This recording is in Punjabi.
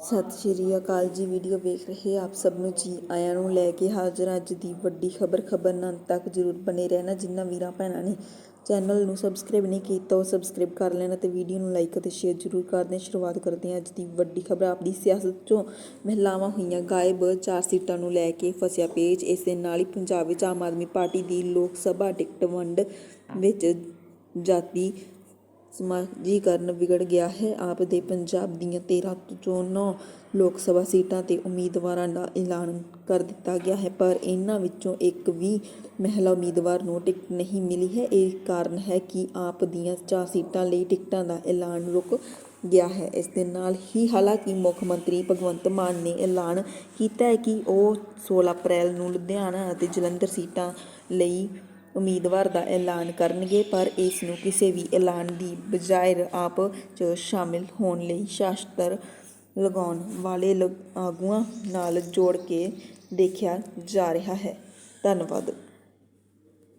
ਸਤਿ ਸ਼੍ਰੀ ਅਕਾਲ ਜੀ। ਵੀਡੀਓ ਵੇਖ ਰਹੇ ਆਪ ਸਭ ਨੂੰ ਜੀ ਆਇਆਂ ਨੂੰ ਲੈ ਕੇ ਹਾਜ਼ਰ ਅੱਜ ਦੀ ਵੱਡੀ ਖਬਰ ਖਬਰ ਨਾਲ ਤੱਕ ਜ਼ਰੂਰ ਬਣੇ ਰਹਿਣਾ ਜਿਨ੍ਹਾਂ ਵੀਰਾਂ ਭੈਣਾਂ ਨੇ ਚੈਨਲ ਨੂੰ ਸਬਸਕ੍ਰਾਈਬ ਨਹੀਂ ਕੀਤਾ, ਉਹ ਸਬਸਕ੍ਰਾਈਬ ਕਰ ਲੈਣਾ ਤੇ ਵੀਡੀਓ ਨੂੰ ਲਾਈਕ ਅਤੇ ਸ਼ੇਅਰ ਜ਼ਰੂਰ ਕਰ ਦੇਣ। ਸ਼ੁਰੂਆਤ ਕਰਦੇ ਹਾਂ ਅੱਜ ਦੀ ਵੱਡੀ ਖਬਰ। ਆਪਦੀ ਸਿਆਸਤ ਚੋਂ ਮਹਿਲਾਵਾਂ ਹੋਈਆਂ ਗਾਇਬ, ਚਾਰ ਸੀਟਾਂ ਨੂੰ ਲੈ ਕੇ ਫਸਿਆ ਪੇਜ ਇਸ ਦੇ ਨਾਲ ਹੀ ਪੰਜਾਬ ਵਿੱਚ ਆਮ ਆਦਮੀ ਪਾਰਟੀ ਦੀ ਲੋਕ ਸਭਾ ਟਿਕਟ ਵੰਡ ਵਿੱਚ ਜਾਤੀ ਸਮਾਜੀਕਰਨ ਵਿਗੜ ਗਿਆ ਹੈ। ਆਪ ਦੇ ਪੰਜਾਬ ਦੀਆਂ 13 ਚੋਂ 9 ਲੋਕ ਸਭਾ ਸੀਟਾਂ ਤੇ ਉਮੀਦਵਾਰਾਂ ਦਾ ਐਲਾਨ ਕਰ ਦਿੱਤਾ ਗਿਆ ਹੈ, ਪਰ ਇਹਨਾਂ ਵਿੱਚੋਂ ਇੱਕ ਵੀ ਮਹਿਲਾ ਉਮੀਦਵਾਰ ਨੂੰ ਟਿਕਟ ਨਹੀਂ ਮਿਲੀ ਹੈ। ਇਹ ਕਾਰਨ ਹੈ ਕਿ ਆਪ ਦੀਆਂ ਚਾਰ ਸੀਟਾਂ ਲਈ ਟਿਕਟਾਂ ਦਾ ਐਲਾਨ ਰੁਕ ਗਿਆ ਹੈ। ਇਸ ਦੇ ਨਾਲ ਹੀ ਹਾਲਾਂਕਿ ਮੁੱਖ ਮੰਤਰੀ ਭਗਵੰਤ ਮਾਨ ਨੇ ਐਲਾਨ ਕੀਤਾ ਹੈ ਕਿ ਉਹ 16 ਅਪ੍ਰੈਲ ਨੂੰ ਲੁਧਿਆਣਾ ਅਤੇ ਜਲੰਧਰ ਸੀਟਾਂ ਲਈ ਉਮੀਦਵਾਰ ਦਾ ਐਲਾਨ ਕਰਨਗੇ, ਪਰ ਇਸ ਨੂੰ ਕਿਸੇ ਵੀ ਐਲਾਨ ਦੀ ਬਜਾਏ ਆਪ 'ਚ ਸ਼ਾਮਿਲ ਹੋਣ ਲਈ ਸ਼ਾਸਤਰ ਲਗਾਉਣ ਵਾਲੇ ਲ- ਆਗੂਆਂ ਨਾਲ ਜੋੜ ਕੇ ਦੇਖਿਆ ਜਾ ਰਿਹਾ ਹੈ। ਧੰਨਵਾਦ।